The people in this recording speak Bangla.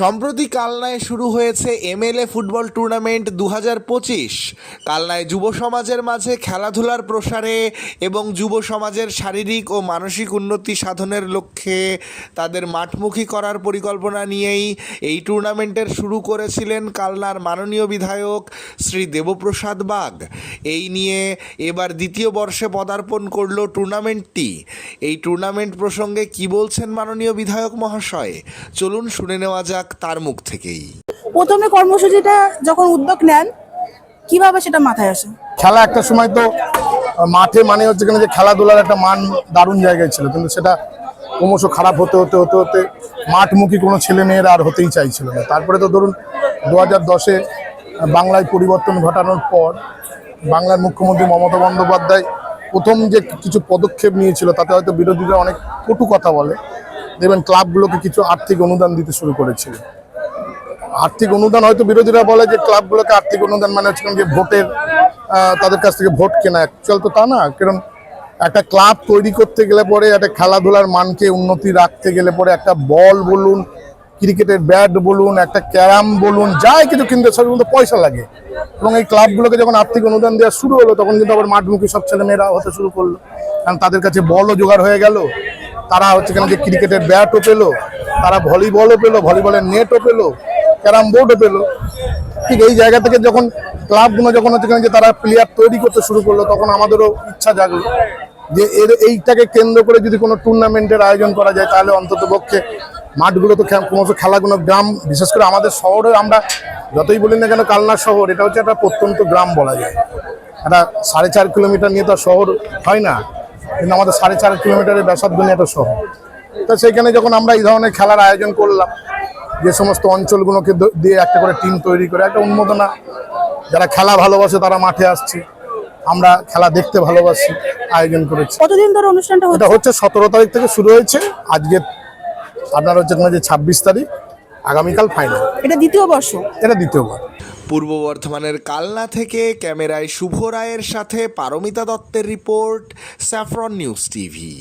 সম্প্রতি কালনায় শুরু হয়েছে এমএলএ ফুটবল টুর্নামেন্ট দু পঁচিশ। কালনায় যুব সমাজের মাঝে খেলাধুলার প্রসারে এবং যুব সমাজের শারীরিক ও মানসিক উন্নতি সাধনের লক্ষ্যে তাদের মাঠমুখী করার পরিকল্পনা নিয়েই এই টুর্নামেন্টের শুরু করেছিলেন কালনার মাননীয় বিধায়ক শ্রী দেবপ্রসাদ বাগ। এই নিয়ে এবার দ্বিতীয় বর্ষে পদার্পণ করল টুর্নামেন্টটি। এই টুর্নামেন্ট প্রসঙ্গে কি বলছেন মাননীয় বিধায়ক মহাশয়? চলুন শুনে নেওয়া যাক। তার মুখ থেকেই। প্রথমে কর্মসূচিটা যখন উদ্যোগ নেন কীভাবে সেটা মাথায় আসে? খেলা একটা সময় তো মাঠে মানে হচ্ছে কিনা যে খেলাধুলার একটা মান দারুণ জায়গায় ছিল কিন্তু সেটা ক্রমশ খারাপ হতে হতে হতে হতে মাঠমুখী কোনো ছেলে মেয়েরা আর হতেই চাইছিল না। তারপরে তো ধরুন দু হাজার দশে বাংলায় পরিবর্তন ঘটানোর পর বাংলার মুখ্যমন্ত্রী মমতা বন্দ্যোপাধ্যায় প্রথম যে কিছু পদক্ষেপ নিয়েছিল তাতে হয়তো বিরোধীরা অনেক কটু কথা বলে। দেখবেন ক্লাবগুলোকে কিছু আর্থিক অনুদান দিতে শুরু করেছিল আর্থিক অনুদান হয়তো বিরোধীরা বলে যে ক্লাবগুলোকে আর্থিক অনুদান মানে হচ্ছে যে ভোটের তাদের কাছ থেকে ভোট কেনা। অ্যাকচুয়াল তো তা না, কারণ একটা ক্লাব তৈরি করতে গেলে পরে একটা খেলাধুলার মানকে উন্নতি রাখতে গেলে পরে একটা বল বলুন, ক্রিকেটের ব্যাট বলুন, একটা ক্যারাম বলুন, যাই কিছু কিনতে সব কিন্তু পয়সা লাগে। এবং এই ক্লাবগুলোকে যখন আর্থিক অনুদান দেওয়া শুরু হলো, তখন কিন্তু আবার মাঠমুখী সব ছেলেমেয়েরা হতে শুরু করল। কারণ তাদের কাছে বলও জোগাড় হয়ে গেল তারা হচ্ছে যে ক্রিকেটের ব্যাটও পেল, তারা ভলিবলও পেল, ভলিবলের নেটও পেল, ক্যারাম বোর্ডও পেল। ঠিক এই জায়গা থেকে যখন ক্লাবগুলো যখন হচ্ছে যে তারা প্লেয়ার তৈরি করতে শুরু করল, তখন আমাদেরও ইচ্ছা জাগলো যে এর এইটাকে কেন্দ্র করে যদি কোনো টুর্নামেন্টের আয়োজন করা যায়, তাহলে অন্তত পক্ষে মাঠগুলো তো ক্রমশ খেলাগুলো গ্রাম, বিশেষ করে আমাদের শহরে আমরা যতই বলি না কেন কালনা শহর, এটা হচ্ছে একটা প্রত্যন্ত গ্রাম বলা যায়। একটা সাড়ে চার কিলোমিটার নিয়ে তো শহর হয় না। কিন্তু আমাদের সাড়ে চার কিলোমিটারের ব্যাসার্ধ নিয়ে শহর। তো সেইখানে যখন আমরা এই ধরনের খেলার আয়োজন করলাম যে সমস্ত অঞ্চলগুলোকে দিয়ে একটা করে টিম তৈরি করে একটা উন্মোদনা যারা খেলা ভালোবাসে তারা মাঠে আসছে। আমরা খেলা দেখতে ভালোবাসি আয়োজন করেছি। কতদিন ধরে অনুষ্ঠানটা হচ্ছে এটা হচ্ছে? সতেরো তারিখ থেকে শুরু হয়েছে। আজকে আপনার হচ্ছে যে ছাব্বিশ তারিখ আগামীকাল ফাইনাল এটা দ্বিতীয় বর্ষ? এটা দ্বিতীয়বার। পূর্ব বর্ধমানের কালনা থেকে ক্যামেরায় শুভ রায়ের সাথে পারমিতা দত্তের রিপোর্ট স্যাফরন নিউজ টিভি।